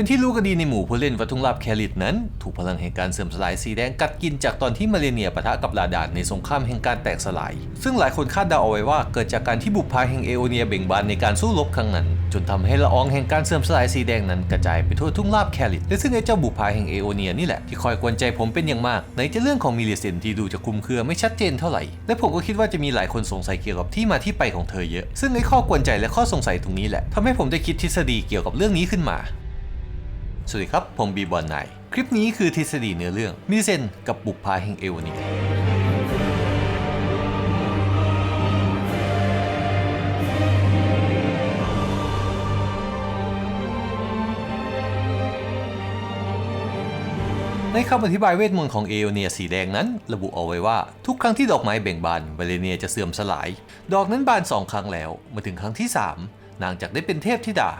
เป็นที่รู้กันดีในหมู่ผู้เล่นวัตถุลับแคลิดนั้น ถูกพลังแห่งการเสื่อมสลายสีแดงกัดกินจากตอนที่มาเลเนียปะทะกับลาดานในสงครามแห่งการแตกสลาย ซึ่งหลายคนคาดเดาเอาไว้ว่าเกิดจากการที่บุพภาแห่งเอโอเนียเบ่งบานในการสู้รบครั้งนั้น จนทำให้ละอองแห่งการเสื่อมสลายสีแดงนั้นกระจายไปทั่วทุ่งราบแคลิดและซึ่งไอ้เจ้าบุพภาแห่งเอโอเนียนี่แหละที่คอยกวนใจผมเป็นอย่างมากในจะเรื่องของมิเลเซนที่ดูจะคุมเครือไม่ชัดเจนเท่าไหร่ และผมก็คิดว่าจะมีหลายคนสงสัยเกี่ยวกับที่มาที่ไปของเธอเยอะ ซึ่งไอ้ข้อกวนใจและข้อสงสัยตรงนี้แหละทำให้ผมได้คิดทฤษฎีเกี่ยวกับเรื่องนี้ขึ้นมา สวัสดีครับ ผมบีบอลไนคลิปนี้คือทฤษฎีเนื้อเรื่องมิเซนกับบุพภาแห่งเอโอเนียในคำอธิบายเวทมนต์ของเอโอเนียสีแดงนั้น ระบุเอาไว้ว่าทุกครั้งที่ดอกไม้เบ่งบานเบเลเนียจะเสื่อมสลาย ดอกนั้นบานสองครั้งแล้ว มาถึงครั้งที่ 3 นางจากได้เป็นเทพธิดา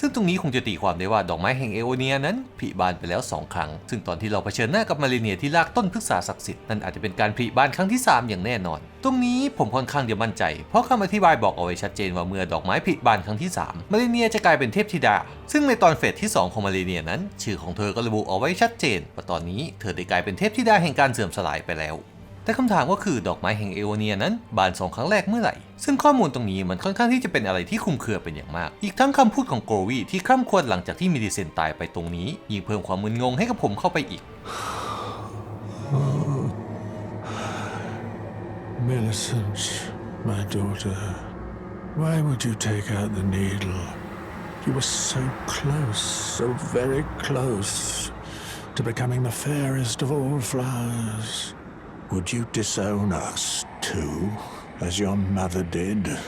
ซึ่งตรงนี้คงจะตีความได้ว่าดอกไม้แห่งเอโอเนียนั้นผลิบานไปแล้ว 2 ครั้ง ซึ่งตอนที่เราเผชิญหน้ากับมาเลเนียที่ลากต้นพฤกษาศักดิ์สิทธิ์นั่นอาจจะเป็นการผลิบานครั้งที่ 3 อย่างแน่นอน ตรงนี้ผมค่อนข้างจะมั่นใจ เพราะคำอธิบายบอกเอาไว้ชัดเจนว่าเมื่อดอกไม้ผลิบานครั้งที่ 3 มาเลเนียจะกลายเป็นเทพธิดา ซึ่งในตอนเฟสที่ 2 ของมาเลเนียนั้น ชื่อของเธอก็ระบุเอาไว้ชัดเจนว่าตอนนี้เธอได้กลายเป็นเทพธิดาแห่งการเสื่อมสลายไปแล้ว แต่คำถามก็คือดอกไม้แห่งเอโอเนียนั้นบานสองครั้งแรกเมื่อไหร่ ซึ่งข้อมูลตรงนี้มันค่อนข้างที่จะเป็นอะไรที่คุมเครือเป็นอย่างมาก อีกทั้งคำพูดของโกรวีที่คร่ำควรหลังจากที่มิดิเซนตายไปตรงนี้ยิ่งเพิ่มความมึนงงให้กับผมเข้าไปอีก Millicent, my daughter, why would you take out the needle? You were so close, so very close to becoming the fairest of all flowers. Would you disown us too, as your mother did?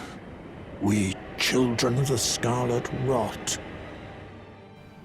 We, children of the scarlet rot.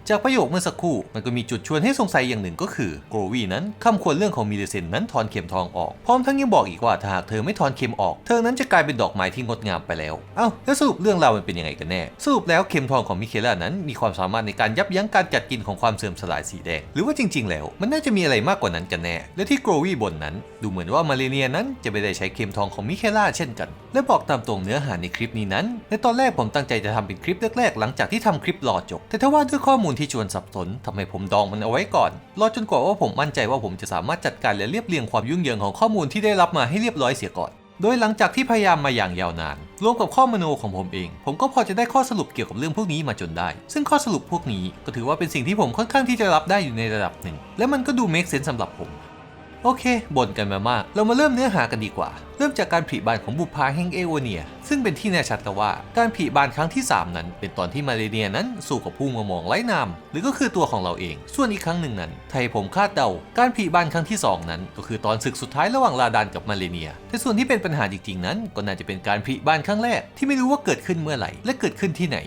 จากประโยคเมื่อสักครู่มันก็มีจุดชวนให้สงสัยอย่างหนึ่งก็คือโกรวีนั้นคำควรเรื่องของมิลิเซนนั้นถอนเข็มทองออก พร้อมทั้งยังบอกอีกว่าถ้าหากเธอไม่ถอนเข็มออก เธอนั้นจะกลายเป็นดอกไม้ที่งดงามไปแล้ว เอ้าแล้วสรุปเรื่องราวมันเป็นยังไงกันแน่ สรุปแล้วเข็มทองของมิเคล่านั้นมีความสามารถในการยับยั้งการกัดกินของความเสื่อมสลายสีแดง หรือว่าจริง ๆ แล้ว มันน่าจะมีอะไรมากกว่านั้นกันแน่ และที่โกรวีบ่นนั้น ดูเหมือนว่ามาเลเนียนั้นจะไม่ได้ใช้เข็มทองของมิเคล่าเช่นกัน และบอกตามตรงเนื้อหาในคลิปนี้นั้น ในตอนแรกผมตั้งใจจะทำเป็นคลิปแรกๆหลังจากที่ทำคลิปรอจบ แต่ถ้าว่าด้วยข้อมูลที่ชวนสับสนทำให้ผมดองมันเอาไว้ก่อน รอจนกว่าว่าผมมั่นใจว่าผมจะสามารถจัดการและเรียบเรียงความยุ่งเหยิงของข้อมูลที่ได้รับมาให้เรียบร้อยเสียก่อน โดยหลังจากที่พยายามมาอย่างยาวนาน รวมกับข้อมโนของผมเอง ผมก็พอจะได้ข้อสรุปเกี่ยวกับเรื่องพวกนี้มาจนได้ ซึ่งข้อสรุปพวกนี้ก็ถือว่าเป็นสิ่งที่ผมค่อนข้างที่จะรับได้อยู่ในระดับหนึ่ง และมันก็ดูเมคเซนสำหรับผม โอเคบ่นกันมามาก เรามาเริ่มเนื้อหากันดีกว่า เริ่มจากการผลิบานของบุพภาแห่งเอโอเนีย ซึ่งเป็นที่แน่ชัดแล้วว่า การผลิบานครั้งที่ 3 นั้น เป็นตอนที่มาเลเนียนั้นสู้กับผู้มามองไร้นาม หรือก็คือตัวของเราเอง ส่วนอีกครั้งหนึ่งนั้น ไทยผมคาดเดา การผลิบานครั้งที่ 2 นั้น ก็คือตอนศึกสุดท้ายระหว่างลาดานกับมาเลเนีย แต่ส่วนที่เป็นปัญหาจริงๆนั้น ก็น่าจะเป็นการผลิบานครั้งแรกที่ไม่รู้ว่าเกิดขึ้นเมื่อไหร่และเกิดขึ้นที่ไหน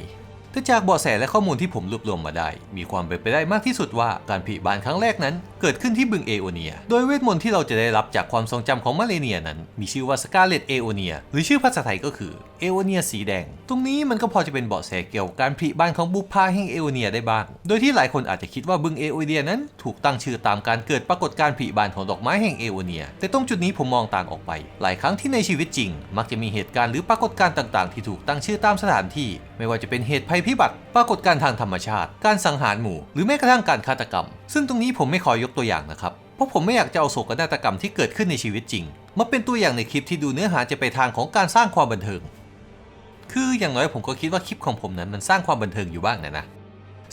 แต่จากเบาะแสและข้อมูลที่ผมรวบรวมมาได้ มีความเป็นไปได้มากที่สุดว่าการผลิบานครั้งแรกนั้น เกิดขึ้นที่บึงเอโอเนีย โดยเวทมนต์ที่เราจะได้รับจากความทรงจำของมาเลเนียนั้น มีชื่อว่าสกาเลตเอโอเนียหรือชื่อภาษาไทยก็คือเอโอเนียสีแดง ตรงนี้มันก็พอจะเป็นเบาะแสเกี่ยวกับการผลิบานของบุพภาแห่งเอโอเนียได้บ้าง โดยที่หลายคนอาจจะคิดว่าบึงเอโอเนียนั้นถูกตั้งชื่อตามการเกิดปรากฏการผลิบานของดอกไม้แห่งเอโอเนีย แต่ตรงจุดนี้ผมมองต่างออกไป หลายครั้งที่ในชีวิตจริง มักจะมีเหตุการณ์หรือปรากฏการณ์ต่าง ๆ ที่ถูกตั้งชื่อตามสถานที่ ไม่ว่าจะเป็นเหตุภัยพิบัติ ปรากฏการทางธรรมชาติ การสังหารหมู่ หรือแม้กระทั่งการฆาตกรรม ซึ่งตรงนี้ผมไม่ขอยกตัวอย่างนะครับ เพราะผมไม่อยากจะเอาโศกนาฏกรรมที่เกิดขึ้นในชีวิตจริง มาเป็นตัวอย่างในคลิปที่ดูเนื้อหาจะไปทางของการสร้างความบันเทิง คืออย่างน้อยผมก็คิดว่าคลิปของผมนั้นมันสร้างความบันเทิงอยู่บ้างนะนะ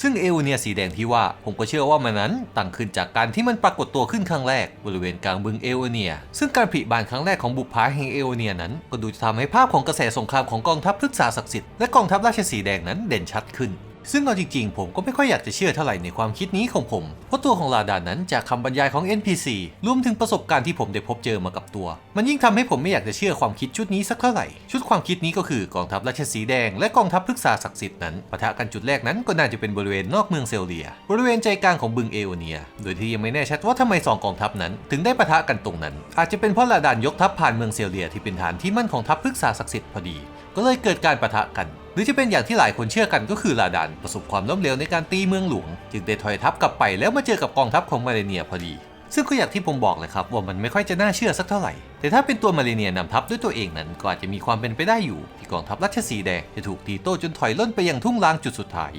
ซึ่งเอลเนียสีแดงที่ว่าผมก็เชื่อว่ามันนั้นตั้งขึ้นจากการที่มันปรากฏตัวขึ้นครั้งแรกบริเวณกลางบึงเอลเนีย ซึ่งการผลิบานครั้งแรกของบุพภาแห่งเอลเนียนั้น ก็ดูจะทำให้ภาพของกระแสสงครามของกองทัพพฤกษาศักดิ์สิทธิ์และกองทัพราชสีแดงนั้นเด่นชัดขึ้น ซึ่งเอาจริงๆ ผมก็ไม่ค่อยอยากจะเชื่อเท่าไหร่ในความคิดนี้ของผม เพราะตัวของลาดานนั้นจากคำบรรยายของ NPC รวมถึงประสบการณ์ที่ผมได้พบเจอมากับตัว มันยิ่งทำให้ผมไม่อยากจะเชื่อความคิดชุดนี้สักเท่าไหร่ ชุดความคิดนี้ก็คือกองทัพราชสีแดงและกองทัพพฤกษาศักดิ์สิทธิ์นั้นปะทะกันจุดแรกนั้นก็น่าจะเป็นบริเวณนอกเมืองเซลเลีย บริเวณใจกลางของบึงเอโอเนีย โดยที่ยังไม่แน่ชัดว่าทำไมสองกองทัพนั้น ถึงได้ปะทะกันตรงนั้น อาจจะเป็นเพราะลาดานยกทัพผ่านเมืองเซลเลียที่เป็นฐานที่มั่นของทัพพฤกษาศักดิ์สิทธิ์พอดี ก็เลยเกิดการประทะกัน หรือจะเป็นอย่างที่หลายคนเชื่อกันก็คือลาดานประสบความล้มเหลวในการตีเมืองหลวง จึงได้ถอยทัพกลับไปแล้วมาเจอกับกองทัพของมาเลเนียพอดี ซึ่งก็อย่างที่ผมบอกเลยครับว่ามันไม่ค่อยจะน่าเชื่อสักเท่าไหร่ แต่ถ้าเป็นตัวมาเลเนียนำทัพด้วยตัวเองนั้นก็อาจจะมีความเป็นไปได้อยู่ ที่กองทัพรัชสีแดงจะถูกตีโต้จนถอยล่นไปยังทุ่งลางจุดสุดท้าย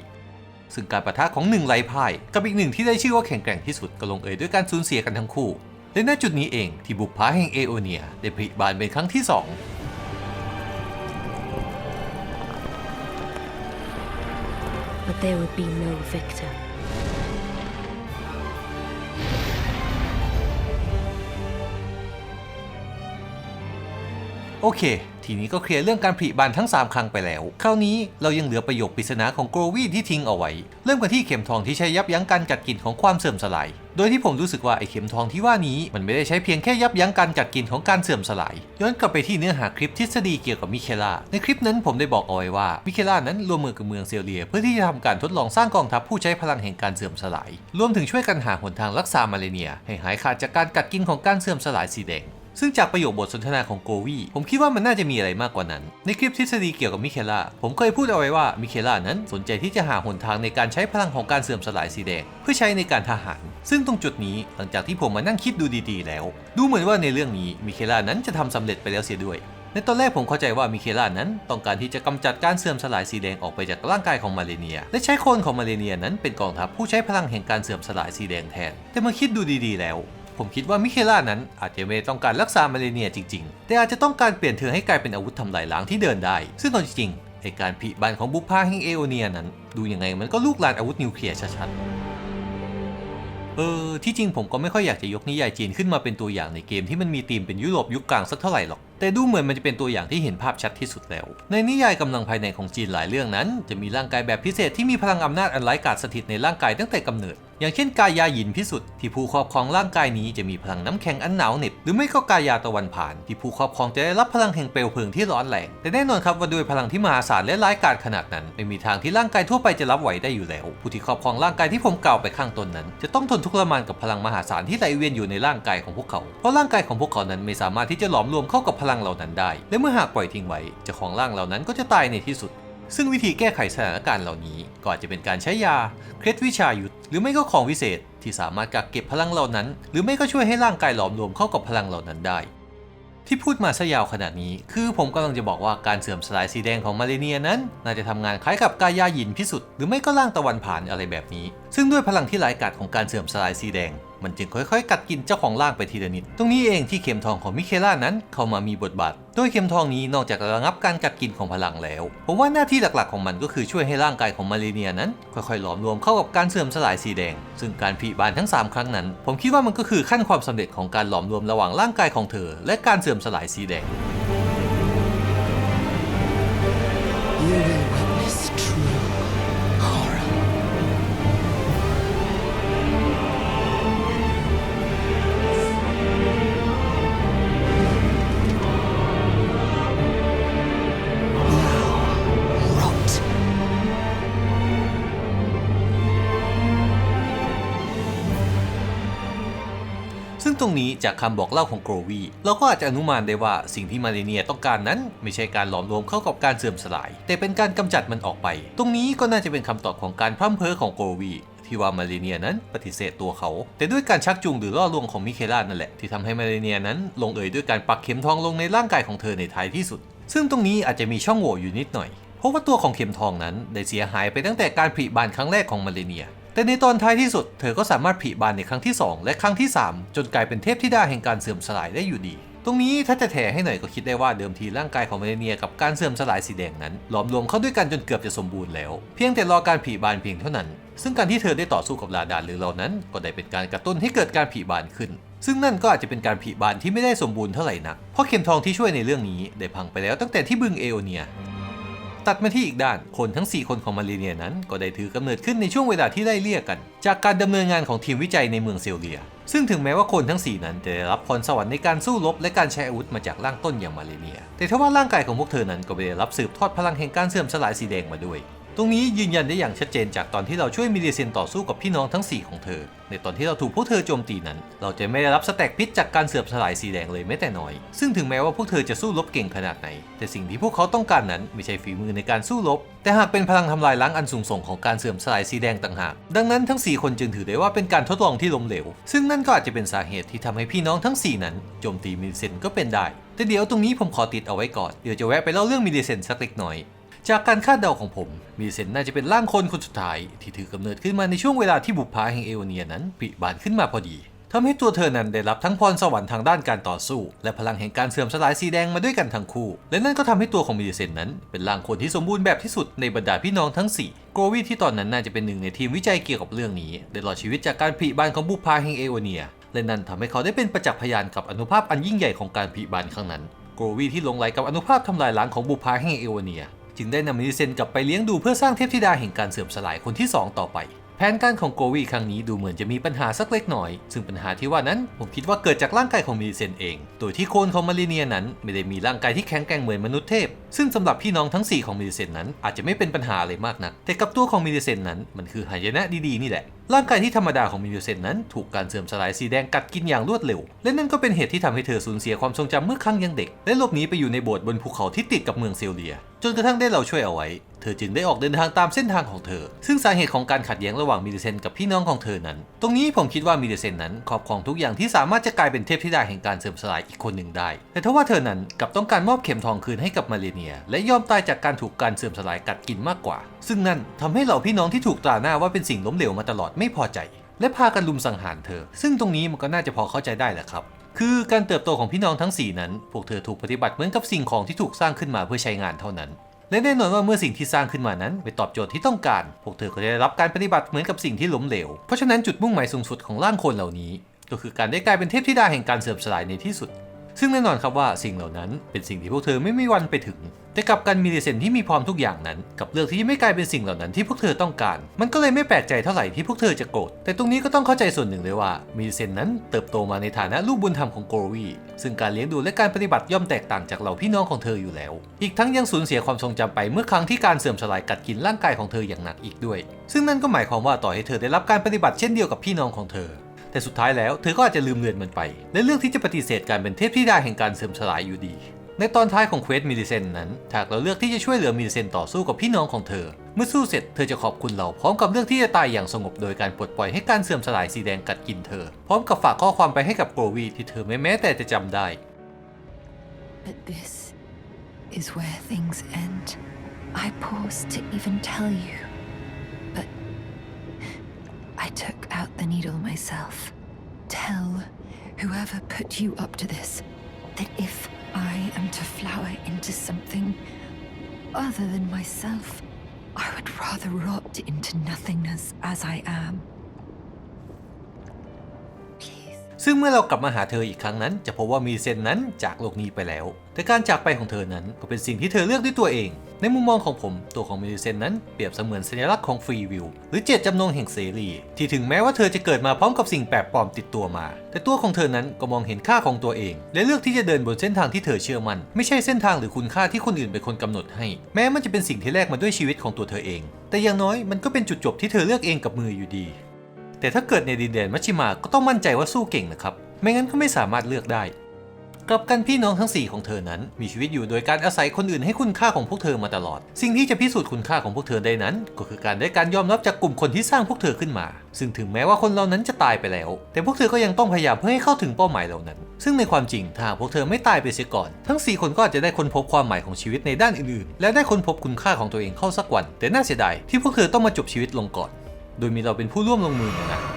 ซึ่งการประทะของหนึ่งไร้พ่ายกับอีกหนึ่งที่ได้ชื่อว่าแข่งแกร่งที่สุดก็ลงเอยด้วยการสูญเสียกันทั้งคู่และณจุดนี้เองที่บุกพาแห่งเอโอเนียได้พลิบานเป็นครั้งที่ 2 but there would be no victor. Okay, ทีนี้ก็เคลียร์เรื่องการผลิบานทั้ง 3 ครั้งไปแล้ว คราวนี้เรายังเหลือประโยคปริศนาของโกรวีที่ทิ้งเอาไว้ เริ่มกันที่เข็มทองที่ใช้ยับยั้งการกัดกินของความเสื่อมสลาย โดยที่ผมรู้สึกว่าไอเข็มทองที่ว่านี้มันไม่ได้ใช้เพียงแค่ยับยั้งการกัดกินของการเสื่อมสลาย ย้อนกลับไปที่เนื้อหาคลิปทฤษฎีเกี่ยวกับมิเคล่า ในคลิปนั้นผมได้บอกเอาไว้ว่า มิเคล่านั้นรวมมือกับเมืองเซเลีย เพื่อที่จะทำการทดลองสร้างกองทัพผู้ใช้พลังแห่งการเสื่อมสลาย รวมถึงช่วยกันหาหนทางรักษามาเลเนีย ให้หายขาดจากการกัดกินของการเสื่อมสลายสีแดง ซึ่งจากประโยคบทสนทนาของโกวีผมคิดว่ามันน่าจะมีอะไรมากกว่านั้น ในคลิปทฤษฎีเกี่ยวกับมิเคล่าผมเคยพูดเอาไว้ว่ามิเคล่านั้นสนใจที่จะหาหนทางในการใช้พลังของการเสื่อมสลายสีแดงเพื่อใช้ในการทหาร ซึ่งตรงจุดนี้หลังจากที่ผมมานั่งคิดดูดีๆ แล้ว ดูเหมือนว่าในเรื่องนี้มิเคล่านั้นจะทำสำเร็จไปแล้วเสียด้วยในตอนแรกผมเข้าใจว่ามิเคล่านั้นต้องการที่จะกำจัดการเสื่อมสลายสีแดงออกไปจากร่างกายของมาเลเนีย และใช้คนของมาเลเนียนั้นเป็นกองทัพผู้ใช้พลังแห่งการเสื่อมสลายสีแดงแทน แต่เมื่อคิดดูดีๆแล้ว ผมคิดว่ามิเคล่านั้นอาจจะไม่ต้องการรักษามาเลเนียจริงๆ แต่อาจจะต้องการเปลี่ยนเธอให้กลายเป็นอาวุธทำลายล้างที่เดินได้ ซึ่งตอนจริงไอการผลิบันของบุพพาแห่งเอโอเนียนั้น ดูยังไงมันก็ลูกหลานอาวุธนิวเคลียร์ชัดๆ เออ ที่จริงผมก็ไม่ค่อยอยากจะยกนิยายจีนขึ้นมาเป็นตัวอย่างในเกมที่มันมีธีมเป็นยุโรปยุคกลางสักเท่าไหร่หรอก แต่ดูเหมือนมันจะเป็นตัวอย่างที่เห็นภาพชัดที่สุดแล้ว ในนิยายกำลังภายในของจีนหลายเรื่องนั้น จะมีร่างกายแบบพิเศษที่มีพลังอำนาจอันไร้กาจสถิตในร่างกายตั้งแต่กำเนิด อย่างเช่นกายาหยินพิสุทธิ์ที่ผู้ครอบครองร่างกายนี้จะมีพลังน้ำแข็งอันหนาวเหน็บหรือไม่ก็กายาตะวันผ่าน ที่ผู้ครอบครองจะได้รับพลังแห่งเปลวเพลิงที่ร้อนแรงแต่แน่นอนครับว่าด้วยพลังที่มหาศาลและร้ายกาจขนาดนั้น ไม่มีทางที่ร่างกายทั่วไปจะรับไหวได้อยู่แล้ว ผู้ที่ครอบครองร่างกายที่ผมกล่าวไปข้างต้นนั้น จะต้องทนทุกข์ทรมานกับพลังมหาศาลที่ไหลเวียนอยู่ในร่างกายของพวกเขาเพราะร่างกายของพวกเขานั้นไม่สามารถที่จะหลอมรวมเข้ากับพลังเหล่านั้นได้ และเมื่อหากปล่อยทิ้งไว้เจ้าของร่างเหล่านั้นก็จะตายในที่สุด ซึ่งวิธีแก้ไขสถานการณ์เหล่านี้ก็อาจจะเป็นการใช้ยา เคล็ดวิชายุทธหรือไม่ก็ของวิเศษที่สามารถกักเก็บพลังเหล่านั้น หรือไม่ก็ช่วยให้ร่างกายหลอมรวมเข้ากับพลังเหล่านั้นได้ ที่พูดมาซะยาวขนาดนี้ คือผมกำลังจะบอกว่าการเสื่อมสลายสีแดงของมาเลเนียนั้น น่าจะทำงานคล้ายกับกายาหยินพิสุทธิ์หรือไม่ก็ร่างตะวันผ่านอะไรแบบนี้ ซึ่งด้วยพลังที่ร้ายกาจของการเสื่อมสลายสีแดง มันจึงค่อยๆ กัดกินเจ้าของร่างไปทีละนิด ตรงนี้เองที่เข็มทองของมิเคล่านั้นเข้ามามีบทบาทโดยเข็มทองนี้นอกจากระงับการกัดกินของพลังแล้วผมว่าหน้าที่หลักๆของมันก็คือช่วยให้ร่างกายของมาเลเนียนั้น ค่อยๆ หลอมรวมเข้ากับการเสื่อมสลายสีแดง ซึ่งการผลิบานทั้ง 3 ครั้งนั้น ผมคิดว่ามันก็คือขั้นความสำเร็จของการหลอมรวมระหว่างร่างกายของเธอ และการเสื่อมสลายสีแดง ตรงนี้จากคำบอกเล่าของโกรวีเราก็อาจจะอนุมานได้ว่าสิ่งที่มาเลเนียต้องการนั้นไม่ใช่การหลอมรวมเข้ากับการเสื่อมสลาย แต่เป็นการกำจัดมันออกไป ตรงนี้ก็น่าจะเป็นคำตอบของการพร่ำเพ้อของโกรวีที่ว่ามาเลเนียนั้นปฏิเสธตัวเขา แต่ด้วยการชักจูงหรือล่อลวงของมิเคล่านั่นแหละที่ทำให้มาเลเนียนั้นลงเอยด้วยการปักเข็มทองลงในร่างกายของเธอในท้ายที่สุด ซึ่งตรงนี้อาจจะมีช่องโหว่อยู่นิดหน่อย เพราะว่าตัวของเข็มทองนั้นได้เสียหายไปตั้งแต่การผลิบานครั้งแรกของมาเลเนีย แต่ในตอนท้ายที่สุดเธอก็สามารถผลิบานในครั้งที่ 2 และครั้งที่ 3 จนกลายเป็นเทพธิดาแห่งการเสื่อมสลายได้อยู่ดี ตรงนี้ถ้าจะแถให้หน่อยก็คิดได้ว่าเดิมทีร่างกายของมเลเนียกับการเสื่อมสลายสีแดงนั้นหลอมรวมเข้าด้วยกันจนเกือบจะสมบูรณ์แล้ว เพียงแต่รอการผลิบานเพียงเท่านั้น ซึ่งการที่เธอได้ต่อสู้กับลาดานหรือเหล่านั้น ก็ได้เป็นการกระตุ้นให้เกิดการผลิบานขึ้นซึ่งนั่นก็อาจจะเป็นการผลิบานที่ไม่ได้สมบูรณ์เท่าไหร่นัก เพราะเข็มทองที่ช่วยในเรื่องนี้ได้พังไปแล้วตั้งแต่ที่บึงเอโอเนีย ตัดมาที่อีกด้าน คนทั้ง 4 คนของมาเลเนียนั้น ก็ได้ถือกำเนิดขึ้นในช่วงเวลาที่ไล่เลี่ยกัน จากการดำเนินงานของทีมวิจัยในเมืองเซลเลีย ซึ่งถึงแม้ว่าคนทั้ง 4 นั้นจะได้รับพรสวรรค์ในการสู้รบและการใช้อาวุธมาจากร่างต้นอย่างมาเลเนีย แต่ทว่าร่างกายของพวกเธอนั้นก็ไม่ได้รับสืบทอดพลังแห่งการเสื่อมสลายสีแดงมาด้วย ตรงนี้ยืนยันได้อย่างชัดเจนจากตอนที่เราช่วยมิเดเซนต่อสู้กับพี่น้องทั้ง 4 ของเธอ ในตอนที่เราถูกพวกเธอโจมตีนั้น เราจะไม่ได้รับสแต็กพิษจากการเสื่อมสลายสีแดงเลยแม้แต่น้อย ซึ่งถึงแม้ว่าพวกเธอจะสู้รบเก่งขนาดไหน แต่สิ่งที่พวกเขาต้องการนั้นไม่ใช่ฝีมือในการสู้รบ แต่หากเป็นพลังทำลายล้างอันสูงส่งของการเสื่อมสลายสีแดงต่างหาก ดังนั้นทั้ง 4 คนจึงถือได้ว่าเป็นการทดลองที่ล้มเหลว ซึ่งนั่นก็อาจจะเป็นสาเหตุที่ทำให้พี่น้องทั้ง 4 นั้นโจมตีมิเดเซนก็เป็นได้แต่เดี๋ยวตรงนี้ผมขอติดเอาไว้ก่อน เดี๋ยวจะแวะไปเล่าเรื่องมิเดเซนสักเล็กน้อย จากการคาดเดาของผมมิลิเซนน่าจะเป็นร่างคนคนสุดท้าย ที่ถือกำเนิดขึ้นมาในช่วงเวลาที่บุปผาแห่งเอโอเนียนั้นปริบานขึ้นมาพอดีทำให้ตัวเธอนั้นได้รับทั้งพรสวรรค์ทางด้านการต่อสู้ และพลังแห่งการเสื่อมสลายสีแดงมาด้วยกันทั้งคู่ และนั่นก็ทำให้ตัวของมิลิเซนนั้น เป็นร่างคนที่สมบูรณ์แบบที่สุดในบรรดาพี่น้องทั้งสี่โกวีที่ตอนนั้นน่าจะเป็นหนึ่งในทีมวิจัยเกี่ยวกับเรื่องนี้ ได้รอดชีวิตจากการผลิบานของบุปผาแห่งเอโอเนีย และนั่นทำให้เขาได้เป็นประจักษ์พยานกับอนุภาพอันยิ่งใหญ่ของการผลิบานครั้งนั้น โกวีที่ลงไหลกับอนุภาพทำลายล้างของบุปผาแห่งเอโอเนีย จึงได้นำมิลิเซนกลับไปเลี้ยงดูเพื่อสร้างเทพธิดาแห่งการเสื่อมสลายคนที่ 2 ต่อไป แผนการของโกวีครั้งนี้ดูเหมือนจะมีปัญหาสักเล็กน้อย ซึ่งปัญหาที่ว่านั้นผมคิดว่าเกิดจากร่างกายของมิลิเซนเอง โดยที่โคนของมาริเนียนั้นไม่ได้มีร่างกายที่แข็งแกร่งเหมือนมนุษย์เทพ ซึ่งสำหรับพี่น้องทั้ง 4 ของมิลิเซนนั้นอาจจะไม่เป็นปัญหาอะไรมากนัก แต่กับตัวของมิลิเซนนั้นมันคือหายนะดีๆนี่แหละ ร่างกายที่ธรรมดาของมิลิเซนนั้นถูกการเสื่อมสลายสีแดงกัดกินอย่างรวดเร็ว และนั่นก็เป็นเหตุที่ทำให้เธอสูญเสียความทรงจำเมื่อครั้งยังเด็ก และหลบหนีไปอยู่ในโบสถ์บนภูเขาที่ติดกับเมืองเซลเลีย จนกระทั่งได้เราช่วยเอาไว้เธอจึงได้ออกเดินทางตามเส้นทางของเธอ ซึ่งสาเหตุของการขัดแย้งระหว่างมิลิเซนกับพี่น้องของเธอนั้น ตรงนี้ผมคิดว่ามิลิเซนนั้นครอบครองทุกอย่างที่สามารถจะกลายเป็นเทพธิดาแห่งการเสื่อมสลายอีกคนหนึ่งได้ แต่ทว่าเธอนั้นกลับต้องการมอบเข็มทองคืนให้กับมาเลเนีย และยอมตายจากการถูกการเสื่อมสลายกัดกินมากกว่า ซึ่งนั่นทำให้เหล่าพี่น้องที่ถูกตราหน้าว่าเป็นสิ่งล้มเหลวมาตลอดไม่พอใจ และพากันลุมสังหารเธอ ซึ่งตรงนี้มันก็น่าจะพอเข้าใจได้แหละครับคือการเติบโตของพี่น้องทั้ง 4 นั้น พวกเธอถูกปฏิบัติเหมือนกับสิ่งของที่ถูกสร้างขึ้นมาเพื่อใช้งานเท่านั้น และแน่นอนว่าเมื่อสิ่งที่สร้างขึ้นมานั้นไปตอบโจทย์ที่ต้องการ พวกเธอก็จะได้รับการปฏิบัติเหมือนกับสิ่งที่ล้มเหลว เพราะฉะนั้นจุดมุ่งหมายสูงสุดของร่างคนเหล่านี้ ก็คือการได้กลายเป็นเทพธิดาแห่งการเสื่อมสลายในที่สุด ซึ่งแน่นอนครับว่าสิ่งเหล่านั้นเป็นสิ่งที่พวกเธอไม่มีวันไปถึง แต่กับกันมีลิเซนที่มีพร้อมทุกอย่างนั้น กับเลือกที่ไม่กลายเป็นสิ่งเหล่านั้นที่พวกเธอต้องการ มันก็เลยไม่แปลกใจเท่าไหร่ที่พวกเธอจะโกรธ แต่ตรงนี้ก็ต้องเข้าใจส่วนหนึ่งเลยว่ามีลิเซนนั้นเติบโตมาในฐานะลูกบุญธรรมของโกรวีซึ่งการเลี้ยงดูและการปฏิบัติย่อมแตกต่างจากเหล่าพี่น้องของเธออยู่แล้ว อีกทั้งยังสูญเสียความทรงจำไปเมื่อครั้งที่การเสื่อมสลายกัดกินร่างกายของเธออย่างหนักอีกด้วย ซึ่งนั่นก็หมายความว่าต่อให้เธอได้รับการปฏิบัติเช่นเดียวกับพี่น้องของเธอ แต่สุดท้ายแล้วเธอก็อาจจะลืมเลือนมันไป และเลือกที่จะปฏิเสธการเป็นเทพธิดาแห่งการเสื่อมสลายอยู่ดี ในตอนท้ายของเควสมิลิเซนนั้นหากเราเลือกที่จะช่วยเหลือมิลิเซนต่อสู้กับพี่น้องของเธอ เมื่อสู้เสร็จเธอจะขอบคุณเราพร้อมกับเลือกที่จะตายอย่างสงบโดยการปลดปล่อยให้การเสื่อมสลายสีแดงกัดกินเธอ พร้อมกับฝากข้อความไปให้กับโกวีที่เธอไม่แม้แต่จะจำได้ But this is where things end. I pause to even tell you, I took out the needle myself. Tell whoever put you up to this that if I am to flower into something other than myself, I would rather rot into nothingness as I am. ซึ่งเมื่อเรากลับมาหาเธออีกครั้งนั้น จะพบว่ามีเซนนั้นจากโลกนี้ไปแล้ว แต่การจากไปของเธอนั้นก็เป็นสิ่งที่เธอเลือกด้วยตัวเอง ในมุมมองของผมตัวของมิลิเซนนั้นเปรียบเสมือนสัญลักษณ์ของฟรีวิวหรือเจตจำนงแห่งเสรี ที่ถึงแม้ว่าเธอจะเกิดมาพร้อมกับสิ่งแปลกปลอมติดตัวมา แต่ตัวของเธอนั้นก็มองเห็นค่าของตัวเอง และเลือกที่จะเดินบนเส้นทางที่เธอเชื่อมัน่นไม่ใช่เส้นทางหรือคุณค่าที่คนอื่นเป็นคนกำหนดให้ แม้มันจะเป็นสิ่งที่แลกมาด้วยชีวิตของตัวเธอเอง แต่อย่างน้อยมันก็เป็นจุดจบที่เธอเลือกเองกับมืออยู่ดี แต่ถ้าเกิดในดินแดนมัชชิมาก็ต้องมั่นใจว่าสู้เก่งนะครับไม่งั้นก็ไม่สามารถเลือกได้ กลับกันพี่น้องทั้ง 4 ของเธอนั้น มีชีวิตอยู่โดยการอาศัยคนอื่นให้คุณค่าของพวกเธอมาตลอด สิ่งที่จะพิสูจน์คุณค่าของพวกเธอได้นั้น ก็คือการได้การยอมรับจากกลุ่มคนที่สร้างพวกเธอขึ้นมา ซึ่งถึงแม้ว่าคนเหล่านั้นจะตายไปแล้ว แต่พวกเธอก็ยังต้องพยายามเพื่อให้เข้าถึงเป้าหมายเหล่านั้น ซึ่งในความจริงถ้าพวกเธอไม่ตายไปเสียก่อน ทั้ง 4 คนก็อาจจะได้ค้นพบความหมายของชีวิตในด้านอื่นๆ และได้ค้นพบคุณค่าของตัวเองเข้าสักวัน แต่น่าเสียดายที่พวกเธอต้องมาจบชีวิตลงก่อน โดยมีเราเป็นผู้ร่วมลงมือนะ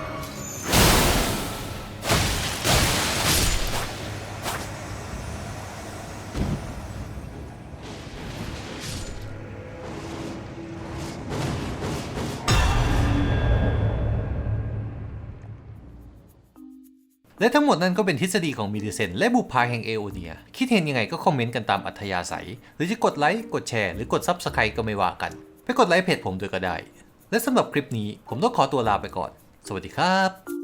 และทั้งหมดนั้นก็เป็นทฤษฎีของมิลิเซนและบุพาแห่งเอโอเนีย คิดเห็นยังไงก็คอมเมนต์กันตามอัธยาศัย หรือจะกดไลค์กดแชร์หรือกดซับสไครต์ก็ไม่ว่ากัน ไปกดไลค์เพจผมด้วยก็ได้ และสำหรับคลิปนี้ผมต้องขอตัวลาไปก่อน สวัสดีครับ